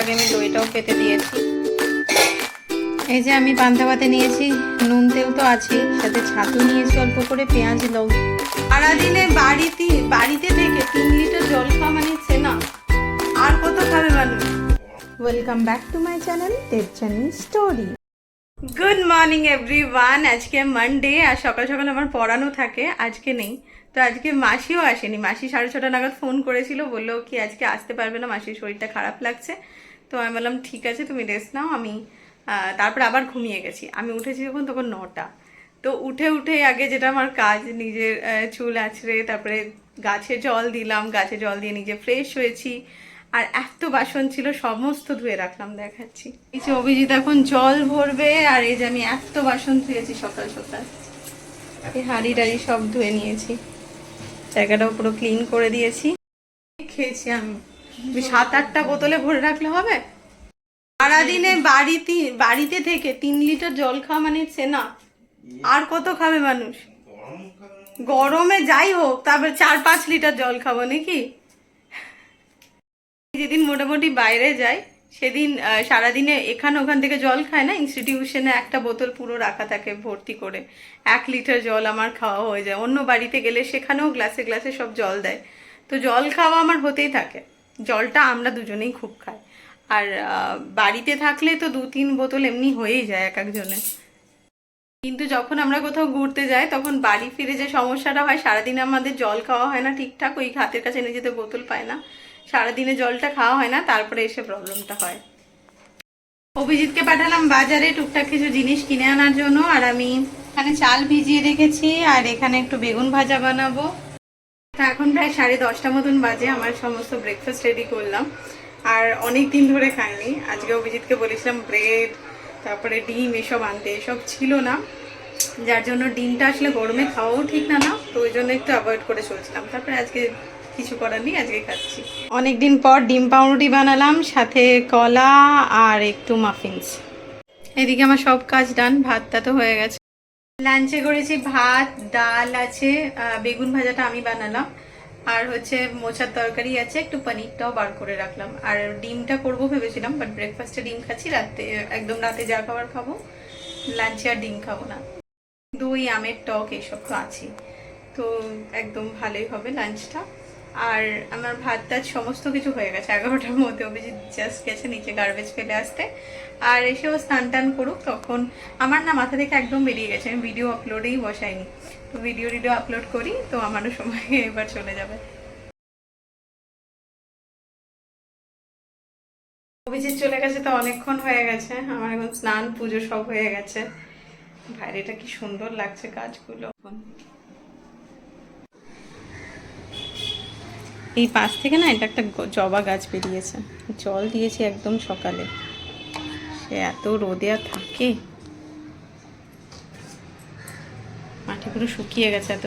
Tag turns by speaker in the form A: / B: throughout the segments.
A: আগে আমি দইটাও পেতে দিয়েছি। এই যে আমি পান্তা ভাতে নিয়েছি, নুন তেল তো আছেই, সাথে ছাতু নিয়েছি অল্প করে, পেঁয়াজ লগ সারাদিনে বাড়িতে বাড়িতে থেকে তিন লিটার জল খাওয়া মানে না। আর কত খাবে মানুষ? Welcome back to my channel Debjani story good morning everyone আজকে মানডে আর সকাল সকাল আমার পড়ানো থাকে, আজকে নেই। তো আজকে মাসিও আসেনি। মাসি সাড়ে ছটা নাগাদ ফোন করেছিল, বলল কি আজকে আসতে পারবে না, মাসির শরীরটা খারাপ লাগছে। তো আমি বললাম, ঠিক আছে, তুমি রেস্ট নাও, আমি তারপর আবার ঘুমিয়ে গেছি। আমি উঠেছি যখন তখন নটা। তো উঠে উঠে আগে যেটা আমার কাজ, নিজের চুল আছড়ে, তারপরে গাছে জল দিলাম, গাছে জল দিয়ে নিজে ফ্রেশ হয়েছি। আর এত বাসন ছিল, সমস্ত ধুয়ে রাখলাম, দেখাচ্ছি। এই যে অভিজিৎ এখন জল ভরবে, আর এই যে আমি এত বাসন ধুয়েছি সকাল সকাল। এই হাঁড়ি টাড়ি সব ধুয়ে নিয়েছি। জায়গাটাও পুরো ক্লিন করে দিয়েছি। খেয়েছি আমি। তুমি সাত আটটা বোতলে ভরে রাখলে হবে? সারাদিনে বাড়িতে বাড়িতে থেকে তিন লিটার জল খাওয়া মানে না আর কত খাবে মানুষ? গরমে যাই হোক, তারপরে চার পাঁচ লিটার জল খাব নাকি? যেদিন মোটামুটি বাইরে যাই, সেদিন সারাদিনে এখানে ওখান থেকে জল খায় না ইনস্টিটিউশনে একটা বোতল পুরো রাখা থাকে ভর্তি করে। এক লিটার জল আমার খাওয়া হয়ে যায়। অন্য বাড়িতে গেলে সেখানেও গ্লাসে গ্লাসে সব জল দেয়। তো জল খাওয়া আমার হতেই থাকে। জলটা আমরা দুজনেই খুব খাই। আর বাড়িতে থাকলে তো দু তিন বোতল এমনি হয়েই যায় এক একজনের কিন্তু যখন আমরা কোথাও ঘুরতে যাই, তখন বাড়ি ফিরে যে সমস্যাটা হয়, সারাদিন আমাদের জল খাওয়া হয় না ঠিকঠাক, ওই হাতের কাছে যেতে বোতল পায় না। সারাদিনে জলটা খাওয়া হয় না, তারপরে এসে প্রবলেমটা হয়। অভিজিৎকে পাঠালাম বাজারে টুকটাক কিছু জিনিস কিনে আনার জন্য, আর আমি এখানে চাল ভিজিয়ে রেখেছি, আর এখানে একটু বেগুন ভাজা বানাবো। এখন প্রায় সাড়ে দশটা মতন বাজে, আমার সমস্ত ব্রেকফাস্ট রেডি করলাম। আর অনেক দিন ধরে খাইনি। আজকে অভিজিৎকে বলেছিলাম ব্রেড তারপরে ডিম এসব আনতে, এসব ছিল না। যার জন্য ডিমটা আসলে গরমে খাওয়াও ঠিক না না, তো ওই জন্য একটু অ্যাভয়েড করে চলছিলাম। তারপরে আজকে কিছু করার নেই, আজকে খাচ্ছি। অনেকদিন পর ডিম পাউরুটি বানালাম, সাথে কলা আর একটু মাফিনস এদিকে আমার সব কাজ ডান ভাতটা তো হয়ে গেছে। লাঞ্চে করেছি ভাত, ডাল আছে বেগুন ভাজাটা আমি বানালাম। আর হচ্ছে মোচার তরকারি আছে, একটু পনিরটাও বার করে রাখলাম। আর ডিমটা করব ভেবেছিলাম বাট ব্রেকফাস্টে ডিম খাচ্ছি, রাতে, একদম রাতে যা খাবার খাব লাঞ্চে আর ডিম খাব না। দই, আমের টক, এইসব তো আছেই। তো একদম ভালোই হবে লাঞ্চটা আর আমার ভাত টাত সমস্ত কিছু হয়ে গেছে এগারোটার মধ্যে। অভিজিৎ জাস্ট গেছে নিচে গার্বেজ ফেলে আসতে। আর এসেও স্নান টান করুক, তখন আমার না মাথা থেকে একদম বেরিয়ে গেছে। আমি ভিডিও আপলোডেই বসাইনি। তো ভিডিও টিডিও আপলোড করি, তো আমারও সময় এবার চলে যাবে। অভিজিৎ চলে গেছে তো অনেকক্ষণ হয়ে গেছে। আমার এখন স্নান, পুজো সব হয়ে গেছে। বাইরেটা কি সুন্দর লাগছে গাছগুলো এই পাশ থেকে না এটা একটা জবা গাছ বেরিয়েছে। জল দিয়েছি একদম সকালে। সে এত রোদে আর থাকে। মাটি পুরো শুকিয়ে গেছে এত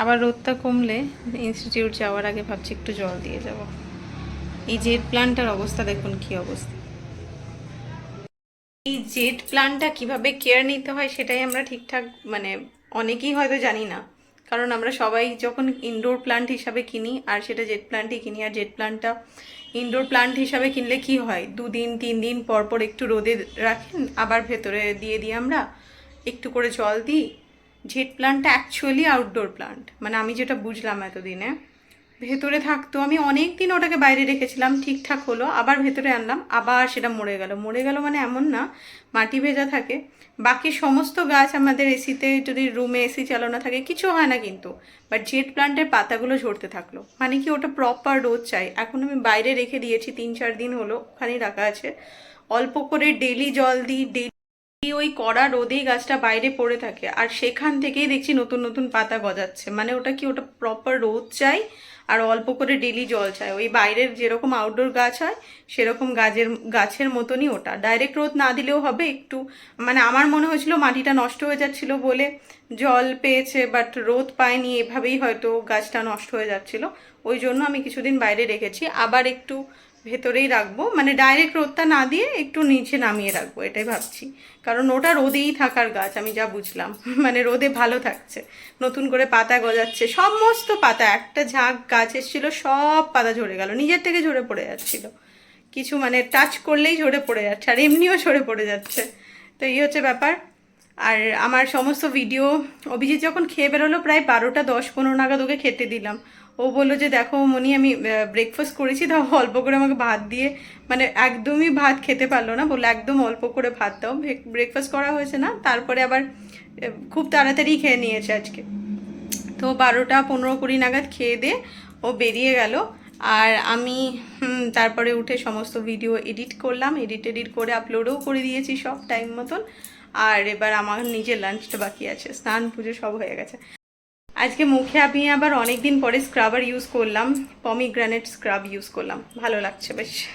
A: আবার রোদটা কমলে ইনস্টিটিউট যাওয়ার আগে ভাবছি একটু জল দিয়ে যাব। এই জেট প্ল্যান্টটার অবস্থা দেখুন কি অবস্থা। এই জেট প্ল্যান্টটা কীভাবে কেয়ার নিতে হয় সেটাই আমরা ঠিকঠাক মানে অনেকেই হয়তো জানি না। কারণ আমরা সবাই যখন ইনডোর প্লান্ট হিসাবে কিনি, আর সেটা জেট প্লান্টই কিনি, আর জেট প্লান্টটা ইনডোর প্লান্ট হিসাবে কিনলে কি হয়? দুদিন তিন দিন পর পর একটু রোদে রাখেন, আবার ভেতরে দিয়ে দিই আমরা, একটু করে জল দিই। জেট প্ল্যান্টটা অ্যাকচুয়ালি আউটডোর প্লান্ট মানে আমি যেটা বুঝলাম এতদিনে ভেতরে থাকতো। আমি অনেক দিন ওটাকে বাইরে রেখেছিলাম, ঠিকঠাক হলো। আবার ভেতরে আনলাম, আবার সেটা মরে গেল। মরে গেল মানে এমন না, মাটি ভেজা থাকে। বাকি সমস্ত গাছ আমাদের এসিতে যদি রুমে এসি চালানো থাকে, কিছু হয় না কিন্তু। বাট জেট প্লান্টের পাতাগুলো ঝরতে থাকল। মানে কি ওটা প্রপার রোদ চাই। এখন আমি বাইরে রেখে দিয়েছি, তিন চার দিন হলো ওখানেই রাখা আছে। অল্প করে ডেলি জল দিই ডেলি ওই কড়া রোদেই গাছটা বাইরে পড়ে থাকে। আর সেখান থেকেই দেখছি নতুন নতুন পাতা গজাচ্ছে। মানে ওটা কি ওটা প্রপার রোদ চাই? আর অল্প করে ডেলি জল চাই। ওই বাইরের যেরকম আউটডোর গাছ হয়, সেরকম গাছের গাছের মতনই ওটা। ডাইরেক্ট রোদ না দিলেও হবে একটু। মানে আমার মনে হয়েছিল মাটিটা নষ্ট হয়ে যাচ্ছিল বলে জল পেয়েছে বাট রোদ পায়নি এভাবেই হয়তো গাছটা নষ্ট হয়ে যাচ্ছিল। ওই জন্য আমি কিছুদিন বাইরে রেখেছি। আবার একটু ভেতরেই রাখব। মানে ডাইরেক্ট রোদটা না দিয়ে একটু নিচে নামিয়ে রাখব, এটাই ভাবছি। কারণ ওটা রোদেই থাকার গাছ, আমি যা বুঝলাম। মানে রোদে ভালো থাকছে। নতুন করে পাতা গজাচ্ছে। সমস্ত পাতা, একটা ঝাঁক গাছ এসেছিল, সব পাতা ঝরে গেল। নিজের থেকে ঝরে পড়ে যাচ্ছিল। কিছু মানে টাচ করলেই ঝরে পড়ে যাচ্ছে, আর এমনিও ঝরে পড়ে যাচ্ছে। তো এই হচ্ছে ব্যাপার। আর আমার সমস্ত ভিডিও অভিজিৎ যখন খেয়ে বেরোলো প্রায় বারোটা, দশ, পনেরো নাগাদ ওকে খেতে দিলাম। ও বলল যে, দেখো মনি আমি ব্রেকফাস্ট করেছি, তাও অল্প করে আমাকে ভাত দিয়ে মানে একদমই ভাত খেতে পারল না। বলল, একদম অল্প করে ভাত দাও ব্রেকফাস্ট করা হয়েছে না। তারপরে আবার খুব তাড়াতাড়ি খেয়ে নিয়েছে আজকে। তো বারোটা, পনেরো, কুড়ি নাগাদ খেয়ে দিয়ে ও বেরিয়ে গেল। আর আমি তারপরে উঠে সমস্ত ভিডিও এডিট করলাম। এডিট এডিট করে আপলোডও করে দিয়েছি সব টাইম মতন। আর এবার আমার নিজের লাঞ্চটা বাকি আছে। স্নান, পুজো সব হয়ে গেছে। আজকে মুখে আমি আবার অনেক দিন পরে স্ক্রাবার ইউজ করলাম পমিগ্রানেট স্ক্রাব ইউজ করলাম। ভালো লাগছে বেশ।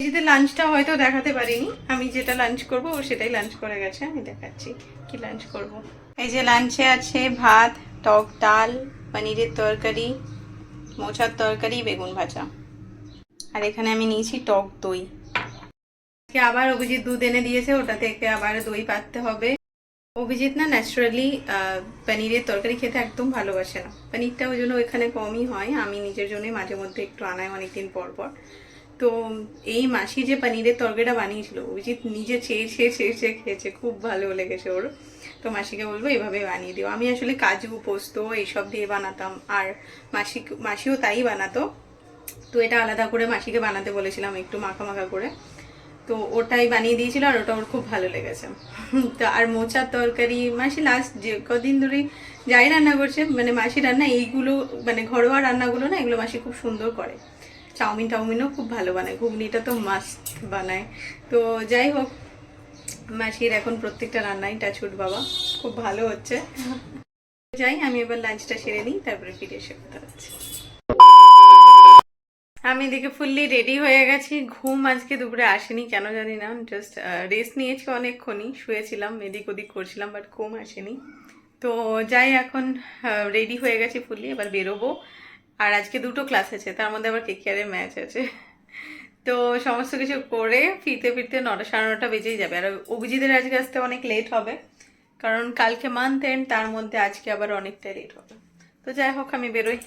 A: নিজেদের লাঞ্চটা হয়তো দেখাতে পারিনি। আমি যেটা লাঞ্চ করব, ও সেটাই লাঞ্চ করে গেছে। আমি দেখাচ্ছি কি লাঞ্চ করব। এই যে লাঞ্চে আছে ভাত, টক ডাল, পনিরের তরকারি, মোচার তরকারি, বেগুন ভাজা। আর এখানে আমি নিয়েছি টক দই। আজকে আবার অভিজিৎ দুধ এনে দিয়েছে, ওটা থেকে আবার দই পাততে হবে। অভিজিৎ না ন্যাচারালি পনিরের তরকারি খেতে একদম ভালোবাসে না। পনিরটা ওই জন্য ওইখানে কমই হয়, আমি নিজের জন্যই মাঝে মধ্যে একটু আনাই অনেকদিন পর পর। তো এই মাসি যে পনিরের তরকারিটা বানিয়েছিল, অভিজিৎ নিজে চেয়ে চেয়ে চেয়ে চেয়ে খেয়েছে, খুব ভালো লেগেছে ওর। তো মাসিকে বলব এভাবে বানিয়ে দিও। আমি আসলে কাজু, পোস্ত এইসব দিয়ে বানাতাম, আর মাসি, মাসিও তাই বানাতো। তো এটা আলাদা করে মাসিকে বানাতে বলেছিলাম একটু মাখা মাখা করে। তো ওটাই বানিয়ে দিয়েছিল আর ওটা ওর খুব ভালো লেগেছে। তো আর মোচার তরকারি মাসি লাস্ট যে কদিন ধরে যাই রান্না করছে মানে মাসি রান্না এইগুলো মানে ঘরোয়া রান্নাগুলো না এগুলো মাসি খুব সুন্দর করে। চাউমিন টাউমিনও খুব ভালো বানায় ঘুগনিটা তো মাস্ট বানায়। তো যাই হোক মাসির এখন প্রত্যেকটা রান্নাই টাচুট বাবা খুব ভালো হচ্ছে। যাই আমি এবার লাঞ্চটা সেরে নিই তারপরে ফিরে এসে কথা হচ্ছে। আমি এদিকে ফুললি রেডি হয়ে গেছি। ঘুম আজকে দুপুরে আসেনি, কেন জানি না। জাস্ট রেস্ট নিয়েছি অনেকক্ষণই। শুয়েছিলাম, এদিক ওদিক করছিলাম বাট ঘুম আসেনি। তো যাই, এখন রেডি হয়ে গেছি ফুললি, এবার বেরোবো। আর আজকে দুটো ক্লাস আছে, তার মধ্যে আবার কেকিয়ারের ম্যাচ আছে। তো সমস্ত কিছু করে ফিরতে ফিরতে নটা, সাড়ে নটা বেজেই যাবে। আর অভিজিতের আজকে আসতে অনেক লেট হবে। কারণ কালকে মান্থ এন্ড তার মধ্যে আজকে আবার অনেকটা লেট হবে। তো যাই হোক, আমি বেরোই।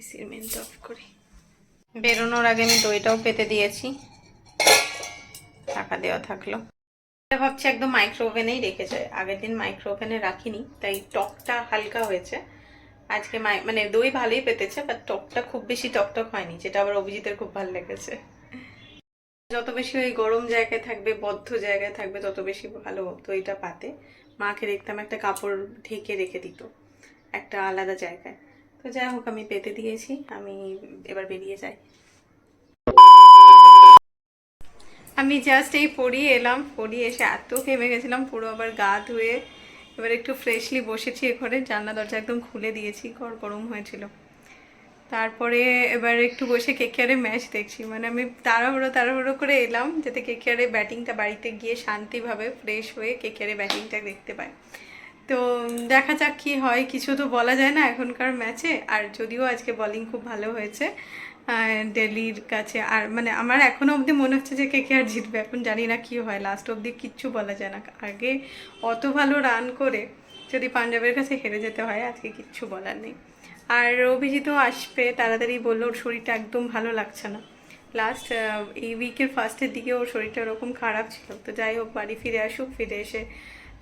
A: এসির মেনটা অফ করি। বেরোনোর আগে আমি দইটাও পেতে দিয়েছি। টাকা দেওয়া থাকল। এটা ভাবছি একদম মাইক্রো ওভেনেই রেখে যায় আগের দিন মাইক্রো ওভেনে রাখিনি, তাই টকটা হালকা হয়েছে। আজকে মানে দই ভালোই পেতেছে বাট টকটা খুব বেশি টকটক হয়নি, যেটা আবার অভিজিতের খুব ভালো লেগেছে। যত বেশি ওই গরম জায়গায় থাকবে, বদ্ধ জায়গায় থাকবে, তত বেশি ভালো দইটা পাতে। মাকে দেখতাম একটা কাপড় ঢেকে রেখে দিত, একটা আলাদা জায়গায়। তো যাই হোক, আমি পেতে দিয়েছি। আমি এবার বেরিয়ে যাই। আমি জাস্ট এই পড়িয়ে এলাম, পড়িয়ে এসে এত ঘেমে গেছিলাম, পুরো আবার গা ধুয়ে এবার একটু ফ্রেশলি বসেছি ঘরে জানলা দরজা একদম খুলে দিয়েছি, ঘর গরম হয়েছিল। তারপরে এবার একটু বসে কেকেয়ারে ম্যাচ দেখছি। মানে আমি তাড়াহুড়ো তাড়াহুড়ো করে এলাম, যাতে কেকেয়ারে ব্যাটিংটা বাড়িতে গিয়ে শান্তিভাবে ফ্রেশ হয়ে কেকেয়ারে ব্যাটিংটা দেখতে পাই। তো দেখা যাক কি হয়। কিছু তো বলা যায় না এখনকার ম্যাচে। আর যদিও আজকে বোলিং খুব ভালো হয়েছে দিল্লির কাছে। আর মানে আমার এখনও অবধি মনে হচ্ছে যে কে কে আর জিতবে, এখন জানি না কি হয়। লাস্ট অবধি কিচ্ছু বলা যায় না। আগে অত ভালো রান করে যদি পাঞ্জাবের কাছে হেরে যেতে হয়, আজকে কিচ্ছু বলার নেই। আর অভিজিতও আসবে, তাড়াতাড়ি বলল, ওর শরীরটা একদম ভালো লাগছে না। লাস্ট এই উইকের ফার্স্টের দিকে ওর শরীরটা ওরকম খারাপ ছিল। তো যাই হোক, বাড়ি ফিরে আসুক, ফিরে এসে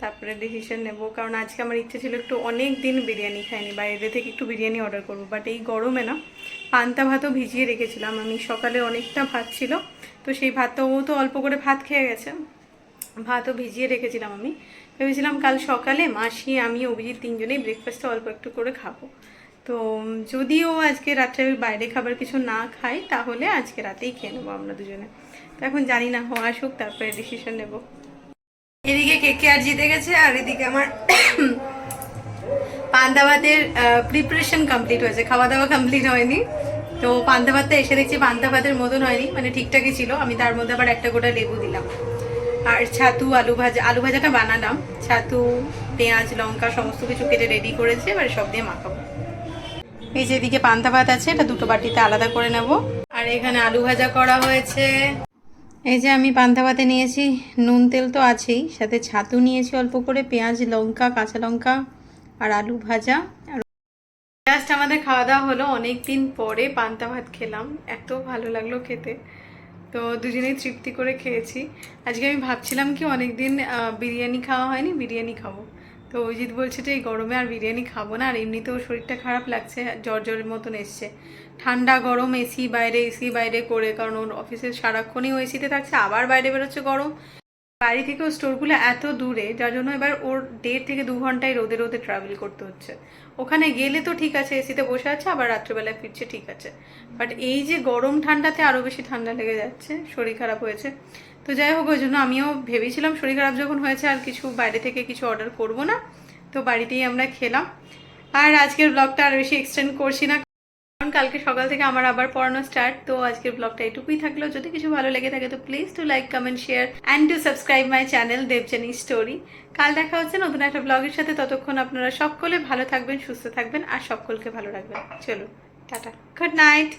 A: তারপরে ডিসিশন নেব। কারণ আজকে আমার ইচ্ছে ছিল একটু অনেক দিন বিরিয়ানি খাইনি, বাইরে থেকে একটু বিরিয়ানি অর্ডার করব। বাট এই গরমে না, পান্তা ভাতও ভিজিয়ে রেখেছিলাম। আমি সকালে অনেকটা ভাত ছিল, তো সেই ভাতটা ও তো অল্প করে ভাত খেয়ে গেছে। ভাতও ভিজিয়ে রেখেছিলাম আমি। ভেবেছিলাম কাল সকালে মাসি, আমি, অভিজিৎ তিনজনেই ব্রেকফাস্টে অল্প একটু করে খাব। তো যদিও আজকে রাত্রে আমি বাইরে খাবার কিছু না খাই, তাহলে আজকে রাতেই খেয়ে নেব আমরা দুজনে। তো এখন জানি না হওয়া আসুক, তারপরে ডিসিশন নেব। এদিকে কে কে আর জিতে গেছে, আর এদিকে আমার পান্তা ভাতের প্রিপারেশন কমপ্লিট হয়েছে খাওয়া দাওয়া কমপ্লিট হয়নি। তো পান্তা ভাতটা এসে দেখছি পান্তা ভাতের মতন হয়নি মানে ঠিকঠাকই ছিল। আমি তার মধ্যে আবার একটা গোটা লেবু দিলাম। আর ছাতু, আলু ভাজা, আলু ভাজাটা বানালাম। ছাতু, পেঁয়াজ, লঙ্কা, সমস্ত কিছু কেটে রেডি করেছি, এবার সব দিয়ে মাখাবো। এই যে এদিকে পান্তা ভাত আছে, এটা দুটো বাটিতে আলাদা করে নেব। আর এখানে আলু ভাজা করা হয়েছে। এই যে আমি পান্তা ভাতে নিয়েছি, নুন তেল তো আছেই, সাথে ছাতু নিয়েছি অল্প করে, পেঁয়াজ, লঙ্কা, কাঁচা লঙ্কা আর আলু ভাজা। আর জাস্ট আমাদের খাওয়া দাওয়া হলো অনেক দিন পরে পান্তা ভাত খেলাম, এত ভালো লাগল খেতে। তো দুজনেই তৃপ্তি করে খেয়েছি। আজকে আমি ভাবছিলাম কি অনেক দিন বিরিয়ানি খাওয়া হয়নি, বিরিয়ানি খাব। তো অজিত বলছে যে, এই গরমে আর বিরিয়ানি খাব না, আর এমনিতেও শরীরটা খারাপ লাগছে জ্বর জ্বরের মতন এসছে। ঠান্ডা গরম এসি বাইরে এসি বাইরে করে, কারণ ওর অফিসে সারাক্ষণই ও এসিতে থাকছে, আবার বাইরে বেরোচ্ছে গরম। বাড়ি থেকেও স্টোরগুলো এত দূরে, যার জন্য এবার ওর দেড় থেকে দু ঘন্টায় রোদে রোদে ট্রাভেল করতে হচ্ছে। ওখানে গেলে তো ঠিক আছে এসিতে বসে আছে, আবার রাত্রেবেলায় ফিরছে, ঠিক আছে। বাট এই যে গরম ঠান্ডাতে আরও বেশি ঠান্ডা লেগে যাচ্ছে, শরীর খারাপ হয়েছে। তো যাই হোক, ওই জন্য আমিও ভেবেছিলাম শরীর খারাপ যখন হয়েছে, আর কিছু বাইরে থেকে কিছু অর্ডার করব না। তো বাড়িতেই আমরা খেলাম। আর আজকের ব্লগটা আর বেশি এক্সটেন্ড করছি না কালকে সকাল থেকে আমার আবার পড়ানো স্টার্ট তো আজকের ব্লগটা এটুকুই থাকল। যদি কিছু ভালো লেগে থাকে, তো please to like comment share and to subscribe my channel Debjani story কাল দেখা হচ্ছে নতুন একটা ব্লগের সাথে। ততক্ষণ আপনারা সকলে ভালো থাকবেন, সুস্থ থাকবেন আর সকলকে ভালো রাখবেন। চলো টাটা। Good night